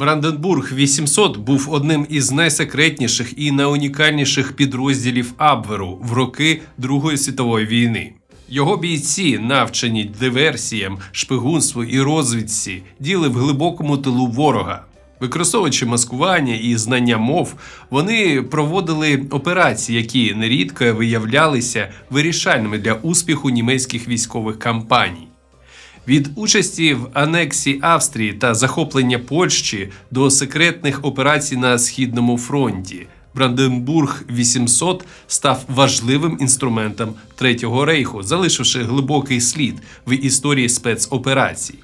Бранденбург 800 був одним із найсекретніших і найунікальніших підрозділів Абверу в роки Другої світової війни. Його бійці, навчені диверсіям, шпигунству і розвідці, діли в глибокому тилу ворога. Використовуючи маскування і знання мов, вони проводили операції, які нерідко виявлялися вирішальними для успіху німецьких військових кампаній. Від участі в анексії Австрії та захоплення Польщі до секретних операцій на східному фронті Бранденбург 800 став важливим інструментом Третього рейху, залишивши глибокий слід в історії спецоперацій.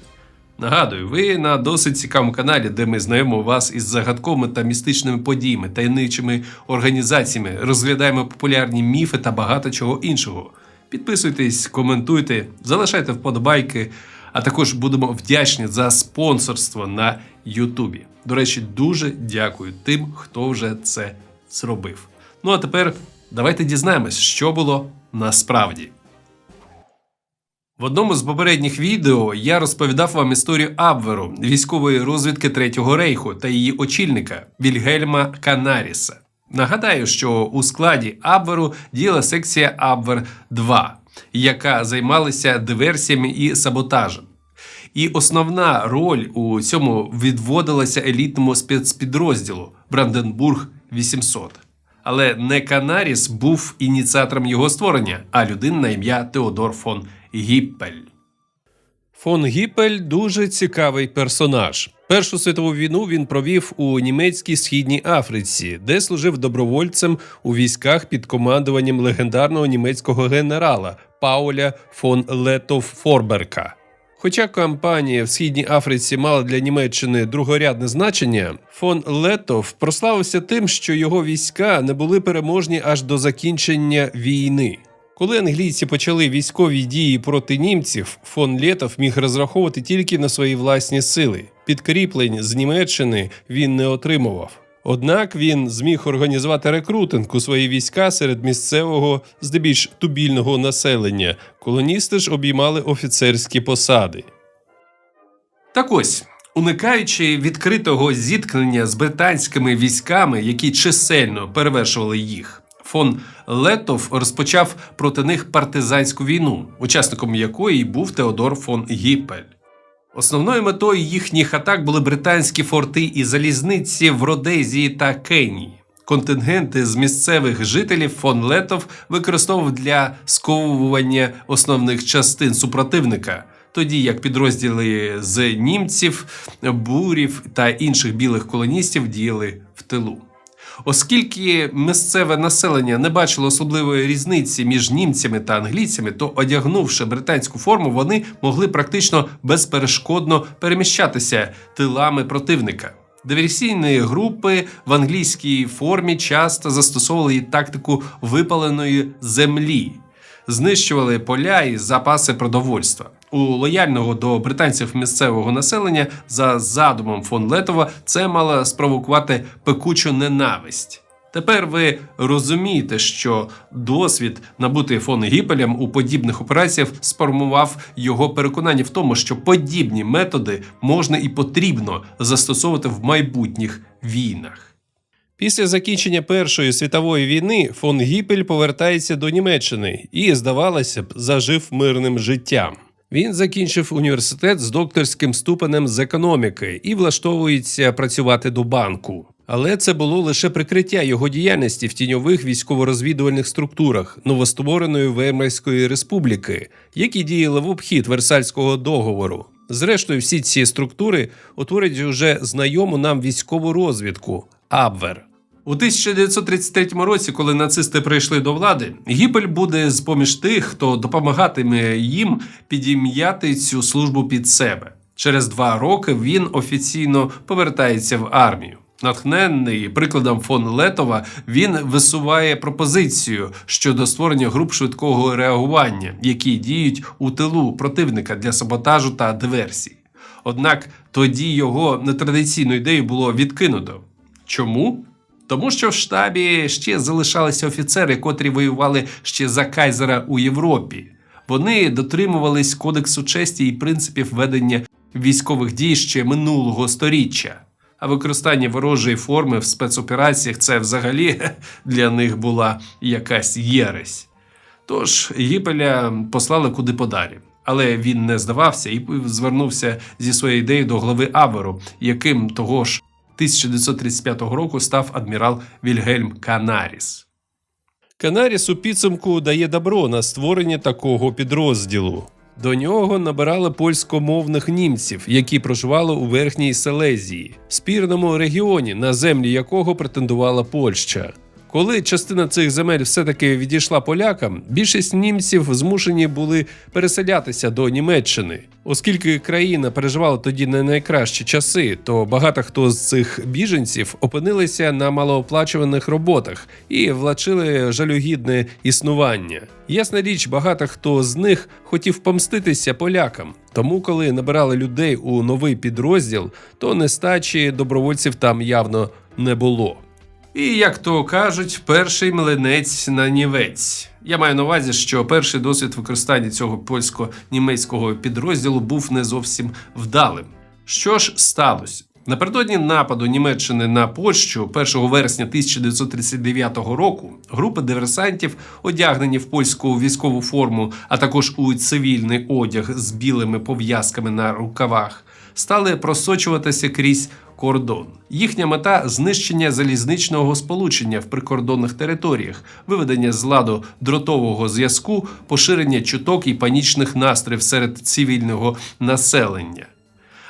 Нагадую, ви на досить цікавому каналі, де ми знайомимо вас із загадковими та містичними подіями, таємничими організаціями, розглядаємо популярні міфи та багато чого іншого. Підписуйтесь, коментуйте, залишайте вподобайки, а також будемо вдячні за спонсорство на Ютубі. До речі, дуже дякую тим, хто вже це зробив. Ну а тепер давайте дізнаємось, що було насправді. В одному з попередніх відео я розповідав вам історію Абверу, військової розвідки Третього рейху та її очільника Вільгельма Канаріса. Нагадаю, що у складі Абверу діяла секція Абвер 2, яка займалася диверсіями і саботажем. І основна роль у цьому відводилася елітному спецпідрозділу Бранденбург 800. Але не Канаріс був ініціатором його створення, а людина на ім'я Теодор фон Гіппель. Фон Гіппель дуже цікавий персонаж. Першу світову війну він провів у німецькій східній Африці, де служив добровольцем у військах під командуванням легендарного німецького генерала Пауля фон Летов Форберка. Хоча кампанія в східній Африці мала для Німеччини другорядне значення, фон Летов прославився тим, що його війська не були переможні аж до закінчення війни. Коли англійці почали військові дії проти німців, фон Летов міг розраховувати тільки на свої власні сили. Підкріплень з Німеччини він не отримував. Однак він зміг організувати рекрутинг у свої війська серед місцевого, здебільш тубільного населення. Колоністи ж обіймали офіцерські посади. Так ось, уникаючи відкритого зіткнення з британськими військами, які чисельно перевершували їх, фон Летов розпочав проти них партизанську війну, учасником якої був Теодор фон Гіппель. Основною метою їхніх атак були британські форти і залізниці в Родезії та Кенії. Контингенти з місцевих жителів фон Летов використовував для сковування основних частин супротивника, тоді як підрозділи з німців, бурів та інших білих колоністів діяли в тилу. Оскільки місцеве населення не бачило особливої різниці між німцями та англійцями, то одягнувши британську форму, вони могли практично безперешкодно переміщатися тилами противника. Диверсійні групи в англійській формі часто застосовували і тактику випаленої землі, знищували поля і запаси продовольства. У лояльного до британців місцевого населення за задумом фон Летова це мало спровокувати пекучу ненависть. Тепер ви розумієте, що досвід, набутий фон Гіпелем у подібних операціях, сформував його переконання в тому, що подібні методи можна і потрібно застосовувати в майбутніх війнах. Після закінчення Першої світової війни фон Гіпель повертається до Німеччини і, здавалося б, зажив мирним життям. Він закінчив університет з докторським ступенем з економіки і влаштовується працювати до банку. Але це було лише прикриття його діяльності в тіньових військово-розвідувальних структурах новоствореної Веймарської республіки, які діяли в обхід Версальського договору. Зрештою, всі ці структури утворюють уже знайому нам військову розвідку Абвер. У 1933 році, коли нацисти прийшли до влади, Гіпель буде з поміж тих, хто допомагатиме їм підім'яти цю службу під себе. Через два роки він офіційно повертається в армію. Натхненний прикладом фон Летова, він висуває пропозицію щодо створення груп швидкого реагування, які діють у тилу противника для саботажу та диверсій. Однак тоді його нетрадиційну ідею було відкинуто. Чому? Тому що в штабі ще залишалися офіцери, котрі воювали ще за Кайзера у Європі. Вони дотримувались кодексу честі і принципів ведення військових дій ще минулого сторіччя. А використання ворожої форми в спецопераціях це взагалі для них була якась єресь. Тож Гіпеля послали куди подалі. Але він не здавався і звернувся зі своєю ідеєю до глави Аберу, яким того ж 1935 року став адмірал Вільгельм Канаріс. Канаріс у підсумку дає добро на створення такого підрозділу. До нього набирали польськомовних німців, які проживали у Верхній Селезії, спірному регіоні, на землі якого претендувала Польща. Коли частина цих земель все-таки відійшла полякам, більшість німців змушені були переселятися до Німеччини. Оскільки країна переживала тоді не найкращі часи, то багато хто з цих біженців опинилися на малооплачуваних роботах і влачили жалюгідне існування. Ясна річ, багато хто з них хотів помститися полякам. Тому, коли набирали людей у новий підрозділ, то нестачі добровольців там явно не було. І, як то кажуть, перший млинець на нівець. Я маю на увазі, що перший досвід використання цього польсько-німецького підрозділу був не зовсім вдалим. Що ж сталося? Напередодні нападу Німеччини на Польщу 1 вересня 1939 року група диверсантів, одягнені в польську військову форму, а також у цивільний одяг з білими пов'язками на рукавах, стали просочуватися крізь кордон. Їхня мета знищення залізничного сполучення в прикордонних територіях, виведення з ладу дротового зв'язку, поширення чуток і панічних настроїв серед цивільного населення.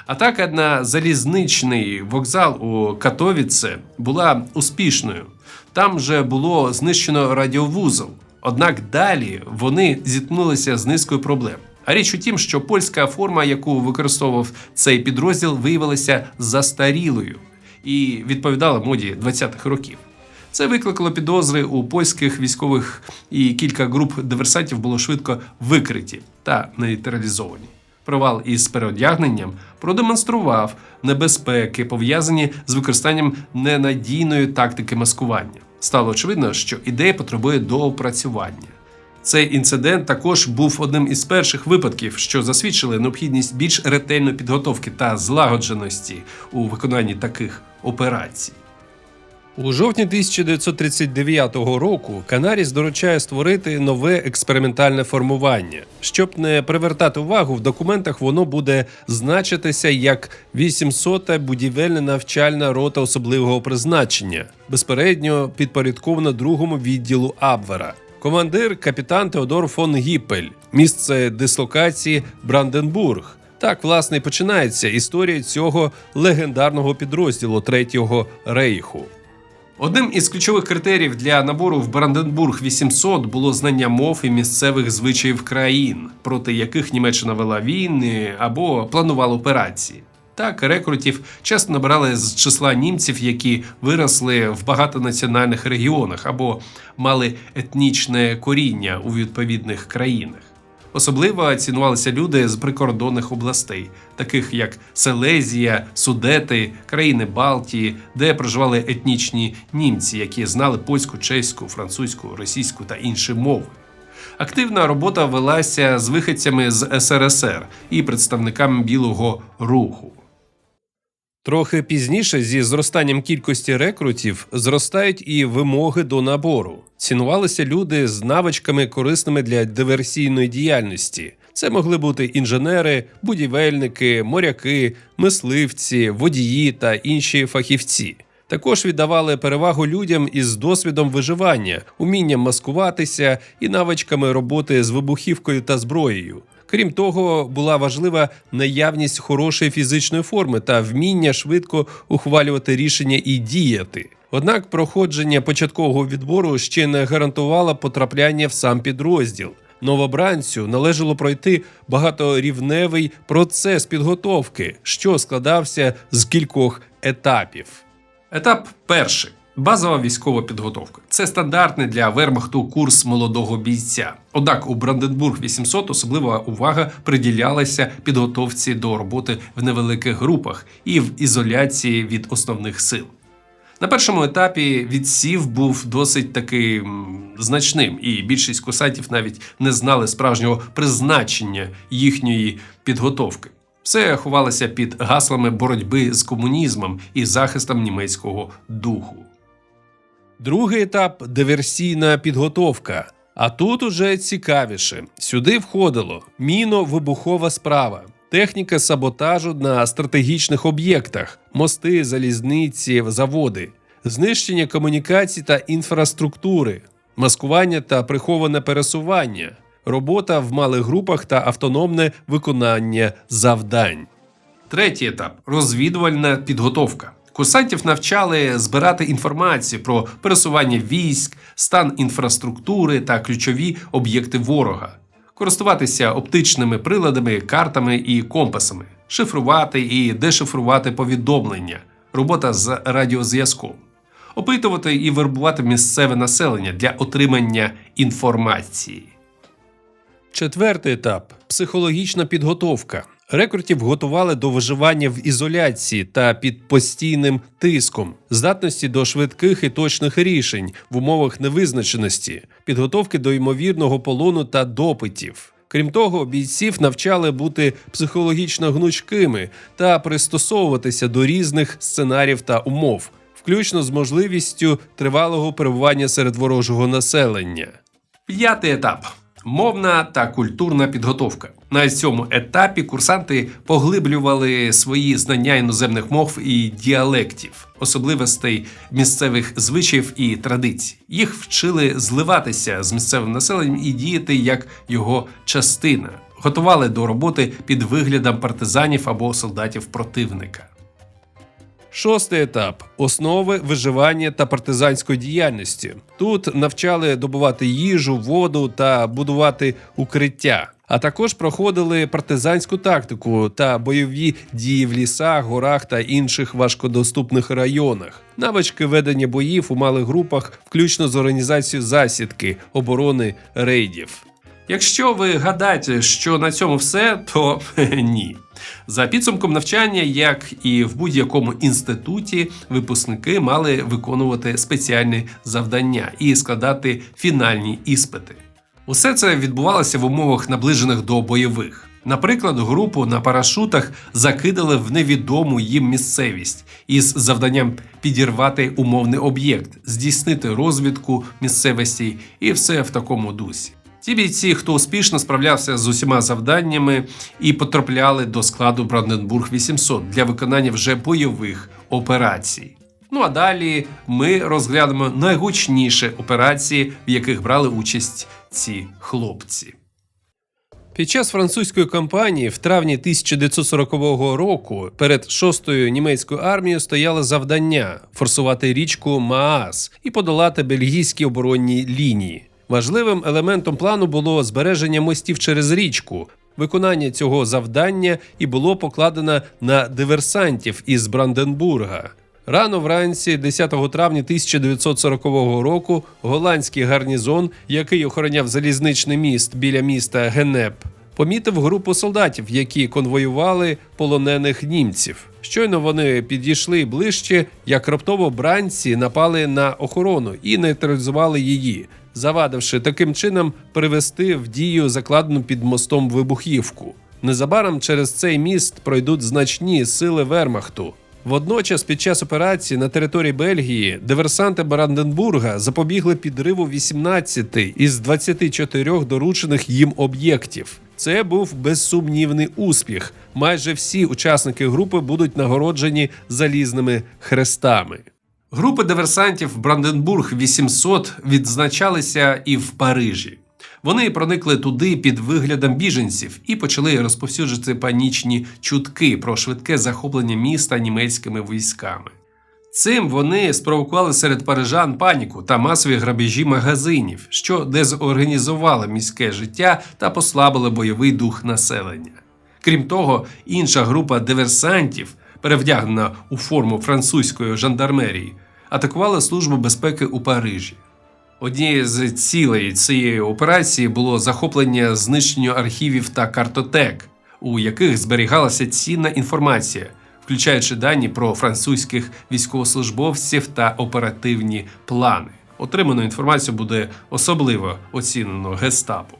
Атака на залізничний вокзал у Катовіце була успішною. Там же було знищено радіовузол. Однак далі вони зіткнулися з низкою проблем. А річ у тім, що польська форма, яку використовував цей підрозділ, виявилася застарілою і відповідала моді 20-х років. Це викликало підозри у польських військових, і кілька груп диверсантів було швидко викриті та нейтралізовані. Провал із переодягненням продемонстрував небезпеки, пов'язані з використанням ненадійної тактики маскування. Стало очевидно, що ідея потребує доопрацювання. Цей інцидент також був одним із перших випадків, що засвідчили необхідність більш ретельної підготовки та злагодженості у виконанні таких операцій. У жовтні 1939 року Канаріс доручає створити нове експериментальне формування. Щоб не привертати увагу, в документах воно буде значитися як 800-та будівельна навчальна рота особливого призначення, безпередньо підпорядкована другому відділу Абвера. Командир капітан Теодор фон Гіппель, місце дислокації Бранденбург. Так, власне, і починається історія цього легендарного підрозділу Третього рейху. Одним із ключових критеріїв для набору в Бранденбург 800 було знання мов і місцевих звичаїв країн, проти яких Німеччина вела війни або планувала операції. Так, рекрутів часто набирали з числа німців, які виросли в багатонаціональних регіонах або мали етнічне коріння у відповідних країнах. Особливо цінувалися люди з прикордонних областей, таких як Селезія, Судети, країни Балтії, де проживали етнічні німці, які знали польську, чеську, французьку, російську та інші мови. Активна робота велася з вихідцями з СРСР і представниками білого руху. Трохи пізніше, зі зростанням кількості рекрутів, зростають і вимоги до набору. Цінувалися люди з навичками, корисними для диверсійної діяльності. Це могли бути інженери, будівельники, моряки, мисливці, водії та інші фахівці. Також віддавали перевагу людям із досвідом виживання, умінням маскуватися і навичками роботи з вибухівкою та зброєю. Крім того, була важлива наявність хорошої фізичної форми та вміння швидко ухвалювати рішення і діяти. Однак проходження початкового відбору ще не гарантувало потрапляння в сам підрозділ. Новобранцю належало пройти багаторівневий процес підготовки, що складався з кількох етапів. Етап перший. Базова військова підготовка це стандартний для вермахту курс молодого бійця. Однак у Бранденбург 800 особлива увага приділялася підготовці до роботи в невеликих групах і в ізоляції від основних сил. На першому етапі відсів був досить таки значним, і більшість курсантів навіть не знали справжнього призначення їхньої підготовки. Все ховалося під гаслами боротьби з комунізмом і захистом німецького духу. Другий етап диверсійна підготовка. А тут уже цікавіше. Сюди входило міно-вибухова справа, техніка саботажу на стратегічних об'єктах, мости, залізниці, заводи, знищення комунікацій та інфраструктури, маскування та приховане пересування, робота в малих групах та автономне виконання завдань. Третій етап розвідувальна підготовка. Курсантів навчали збирати інформацію про пересування військ, стан інфраструктури та ключові об'єкти ворога, користуватися оптичними приладами, картами і компасами, шифрувати і дешифрувати повідомлення, робота з радіозв'язком, опитувати і вербувати місцеве населення для отримання інформації. Четвертий етап психологічна підготовка. Рекрутів готували до виживання в ізоляції та під постійним тиском, здатності до швидких і точних рішень в умовах невизначеності, підготовки до ймовірного полону та допитів. Крім того, бійців навчали бути психологічно гнучкими та пристосовуватися до різних сценаріїв та умов, включно з можливістю тривалого перебування серед ворожого населення. П'ятий етап мовна та культурна підготовка. На цьому етапі курсанти поглиблювали свої знання іноземних мов і діалектів, особливостей місцевих звичаїв і традицій. Їх вчили зливатися з місцевим населенням і діяти як його частина. Готували до роботи під виглядом партизанів або солдатів противника. Шостий етап основи виживання та партизанської діяльності. Тут навчали добувати їжу, воду та будувати укриття. А також проходили партизанську тактику та бойові дії в лісах, горах та інших важкодоступних районах. Навички ведення боїв у малих групах, включно з організацією засідки, оборони рейдів. Якщо ви гадаєте, що на цьому все, то ні. За підсумком навчання, як і в будь-якому інституті, випускники мали виконувати спеціальні завдання і складати фінальні іспити. Усе це відбувалося в умовах наближених до бойових. Наприклад, групу на парашутах закидали в невідому їм місцевість із завданням підірвати умовний об'єкт, здійснити розвідку місцевості і все в такому дусі. Ті бійці, хто успішно справлявся з усіма завданнями і потрапляли до складу Бранденбург 800 для виконання вже бойових операцій. Ну а далі ми розглянемо найгучніші операції, в яких брали участь ці хлопці. Під час французької кампанії в травні 1940 року перед 6-ю німецькою армією стояло завдання форсувати річку Маас і подолати бельгійські оборонні лінії. Важливим елементом плану було збереження мостів через річку. Виконання цього завдання і було покладено на диверсантів із Бранденбурга. Рано вранці, 10 травня 1940 року, голландський гарнізон, який охороняв залізничний міст біля міста Генеп, помітив групу солдатів, які конвоювали полонених німців. Щойно вони підійшли ближче, як раптово бранці напали на охорону і нейтралізували її, завадивши таким чином привести в дію закладену під мостом вибухівку. Незабаром через цей міст пройдуть значні сили Вермахту. Водночас, під час операції на території Бельгії диверсанти Бранденбурга запобігли підриву 18 із 24 доручених їм об'єктів. Це був безсумнівний успіх. Майже всі учасники групи будуть нагороджені залізними хрестами. Групи диверсантів Бранденбург 800 відзначалися і в Парижі. Вони проникли туди під виглядом біженців і почали розповсюджувати панічні чутки про швидке захоплення міста німецькими військами. Цим вони спровокували серед парижан паніку та масові грабежі магазинів, що дезорганізували міське життя та послабили бойовий дух населення. Крім того, інша група диверсантів, перевдягнена у форму французької жандармерії, атакувала службу безпеки у Парижі. Однією з цілей цієї операції було захоплення знищення архівів та картотек, у яких зберігалася цінна інформація, включаючи дані про французьких військовослужбовців та оперативні плани. Отриману інформацію буде особливо оцінено гестапо.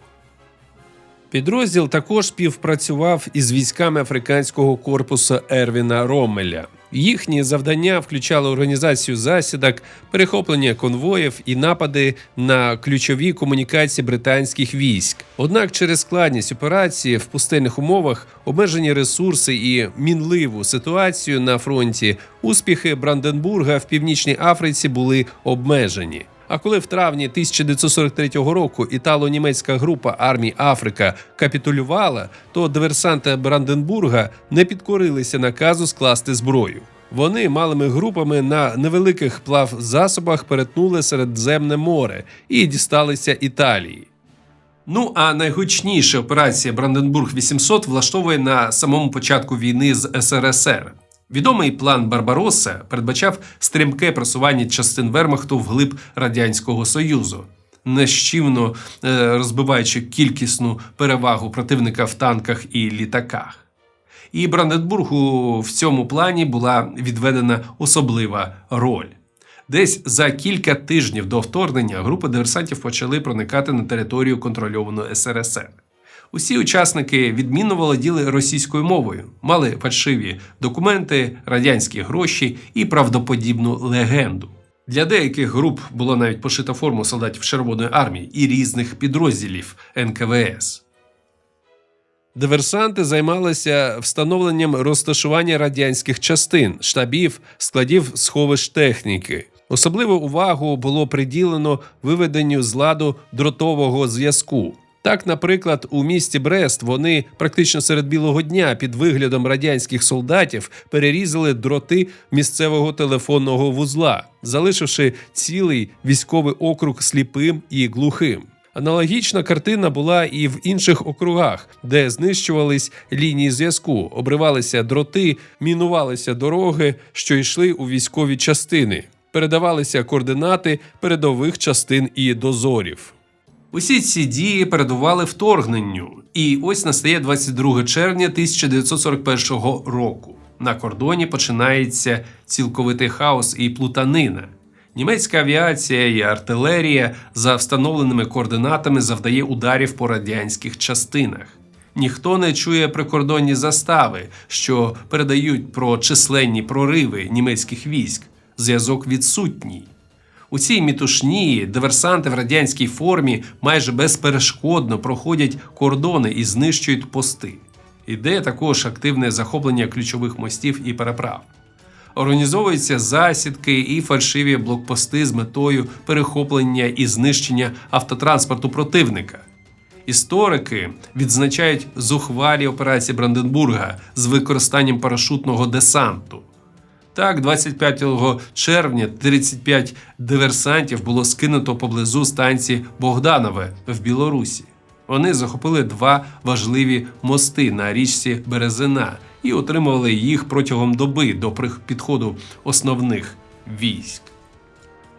Підрозділ також співпрацював із військами африканського корпусу Ервіна Роммеля. Їхні завдання включали організацію засідок, перехоплення конвоїв і напади на ключові комунікації британських військ. Однак, через складність операції в пустельних умовах, обмежені ресурси і мінливу ситуацію на фронті, успіхи Бранденбурга в північній Африці були обмежені. А коли в травні 1943 року італо-німецька група армій Африка капітулювала, то диверсанти Бранденбурга не підкорилися наказу скласти зброю. Вони малими групами на невеликих плавзасобах перетнули Середземне море і дісталися Італії. Ну а найгучніша операція Бранденбург 800 влаштовує на самому початку війни з СРСР. Відомий план Барбароса передбачав стрімке просування частин Вермахту вглиб Радянського Союзу, нещівно е, розбиваючи кількісну перевагу противника в танках і літаках. І Бранденбургу в цьому плані була відведена особлива роль. Десь за кілька тижнів до вторгнення групи диверсантів почали проникати на територію контрольованої СРСР. Усі учасники відмінно володіли російською мовою, мали фальшиві документи, радянські гроші і правдоподібну легенду. Для деяких груп було навіть пошита форму солдатів Червоної армії і різних підрозділів НКВС. Диверсанти займалися встановленням розташування радянських частин, штабів, складів сховищ техніки. Особливу увагу було приділено виведенню з ладу дротового зв'язку. Так, наприклад, у місті Брест вони практично серед білого дня під виглядом радянських солдатів перерізали дроти місцевого телефонного вузла, залишивши цілий військовий округ сліпим і глухим. Аналогічна картина була і в інших округах, де знищувались лінії зв'язку, обривалися дроти, мінувалися дороги, що йшли у військові частини, передавалися координати передових частин і дозорів. Усі ці дії передували вторгненню, і ось настає 22 червня 1941 року. На кордоні починається цілковитий хаос і плутанина. Німецька авіація і артилерія за встановленими координатами завдає ударів по радянських частинах. Ніхто не чує прикордонні застави, що передають про численні прориви німецьких військ. Зв'язок відсутній. У цій мітушні диверсанти в радянській формі майже безперешкодно проходять кордони і знищують пости. Іде також активне захоплення ключових мостів і переправ. Організовуються засідки і фальшиві блокпости з метою перехоплення і знищення автотранспорту противника. Історики відзначають зухвалі операції Бранденбурга з використанням парашутного десанту. Так, 25 червня 35 диверсантів було скинуто поблизу станції Богданове в Білорусі. Вони захопили два важливі мости на річці Березина і отримували їх протягом доби до підходу основних військ.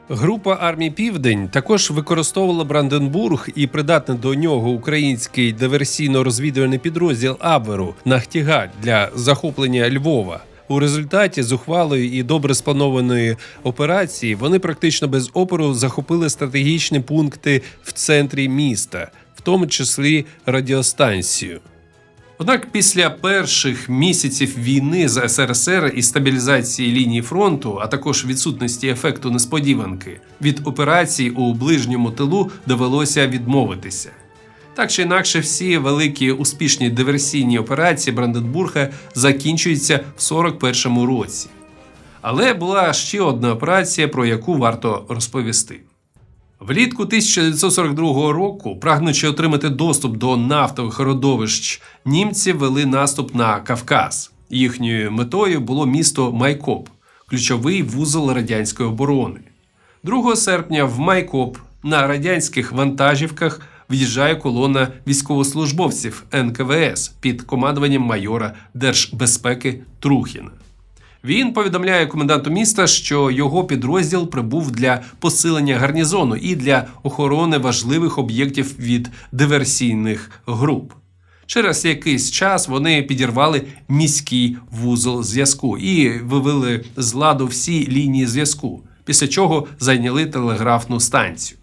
Група армій Південь також використовувала Бранденбург і придатний до нього український диверсійно-розвідувальний підрозділ Абверу Нахтігаль для захоплення Львова. У результаті зухвалої і добре спланованої операції вони практично без опору захопили стратегічні пункти в центрі міста, в тому числі радіостанцію. Однак після перших місяців війни з СРСР і стабілізації лінії фронту, а також відсутності ефекту несподіванки, від операцій у ближньому тилу довелося відмовитися. Так чи інакше, всі великі успішні диверсійні операції Бранденбурга закінчуються в 41-му році. Але була ще одна операція, про яку варто розповісти. Влітку 1942 року, прагнучи отримати доступ до нафтових родовищ, німці вели наступ на Кавказ. Їхньою метою було місто Майкоп, ключовий вузол радянської оборони. 2 серпня в Майкоп на радянських вантажівках в'їжджає колона військовослужбовців НКВС під командуванням майора держбезпеки Трухіна. Він повідомляє коменданту міста, що його підрозділ прибув для посилення гарнізону і для охорони важливих об'єктів від диверсійних груп. Через якийсь час вони підірвали міський вузол зв'язку і вивели з ладу всі лінії зв'язку, після чого зайняли телеграфну станцію.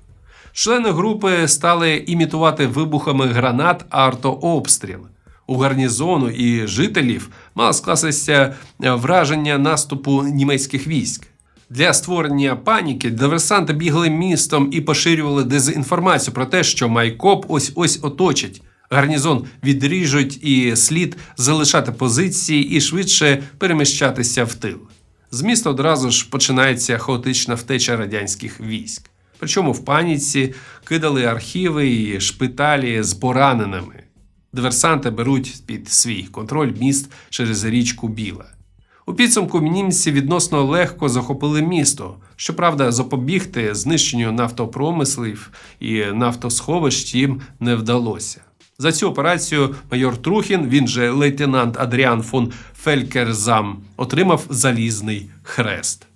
Члени групи стали імітувати вибухами гранат артообстріл. У гарнізону і жителів мало скластися е, враження наступу німецьких військ. Для створення паніки диверсанти бігли містом і поширювали дезінформацію про те, що Майкоп ось ось оточить. Гарнізон відріжуть і слід залишати позиції і швидше переміщатися в тил. З міста одразу ж починається хаотична втеча радянських військ. Причому в паніці кидали архіви і шпиталі з пораненими. Диверсанти беруть під свій контроль міст через річку Біла. У підсумку німці відносно легко захопили місто. Щоправда, запобігти знищенню нафтопромислів і нафтосховищ їм не вдалося. За цю операцію майор Трухін, він же лейтенант Адріан фон Фелькерзам, отримав залізний хрест.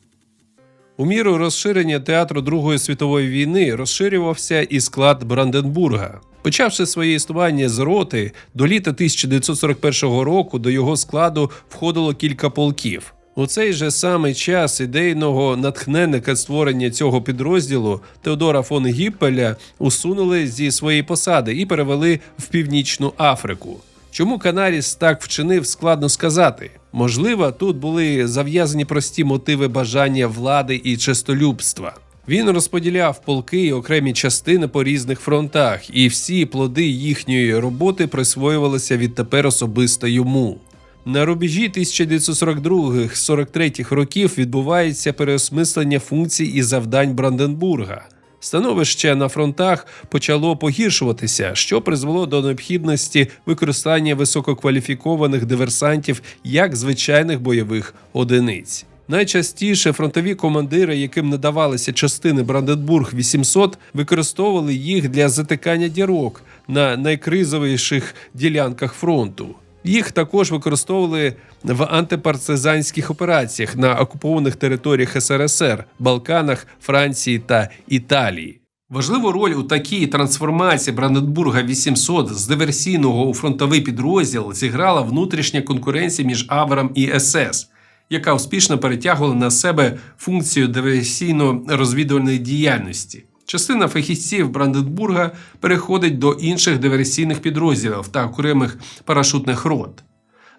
У міру розширення театру Другої світової війни розширювався і склад Бранденбурга. Почавши своє існування з роти, до літа 1941 року до його складу входило кілька полків. У цей же самий час ідейного натхненника створення цього підрозділу Теодора фон Гіппеля усунули зі своєї посади і перевели в Північну Африку. Чому Канаріс так вчинив, складно сказати. Можливо, тут були зав'язані прості мотиви бажання влади і честолюбства. Він розподіляв полки і окремі частини по різних фронтах, і всі плоди їхньої роботи присвоювалися відтепер особисто йому. На рубежі 1942-43 років відбувається переосмислення функцій і завдань Бранденбурга. Становище на фронтах почало погіршуватися, що призвело до необхідності використання висококваліфікованих диверсантів як звичайних бойових одиниць. Найчастіше фронтові командири, яким надавалися частини Бранденбург 800, використовували їх для затикання дірок на найкризовіших ділянках фронту. Їх також використовували в антипартизанських операціях на окупованих територіях СРСР, Балканах, Франції та Італії. Важливу роль у такій трансформації Бранденбурга 800 з диверсійного у фронтовий підрозділ зіграла внутрішня конкуренція між Авером і СС, яка успішно перетягувала на себе функцію диверсійно-розвідувальної діяльності. Частина фахівців Бранденбурга переходить до інших диверсійних підрозділів та окремих парашутних рот.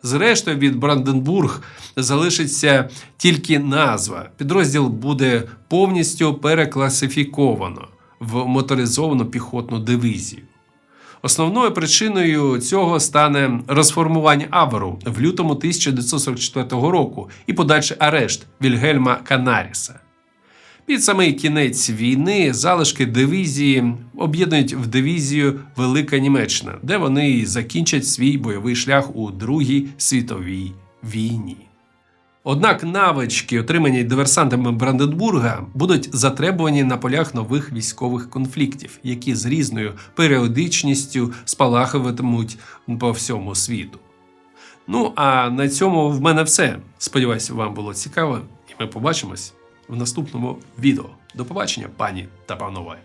Зрештою, від Бранденбург залишиться тільки назва. Підрозділ буде повністю перекласифіковано в моторизовану піхотну дивізію. Основною причиною цього стане розформування Аверу в лютому 1944 року і подальший арешт Вільгельма Канаріса. Під самий кінець війни залишки дивізії об'єднують в дивізію Велика Німеччина, де вони і закінчать свій бойовий шлях у Другій світовій війні. Однак навички, отримані диверсантами Бранденбурга, будуть затребувані на полях нових військових конфліктів, які з різною періодичністю спалахуватимуть по всьому світу. Ну а на цьому в мене все. Сподіваюся, вам було цікаво, і ми побачимось в наступному відео. До побачення, пані та панове.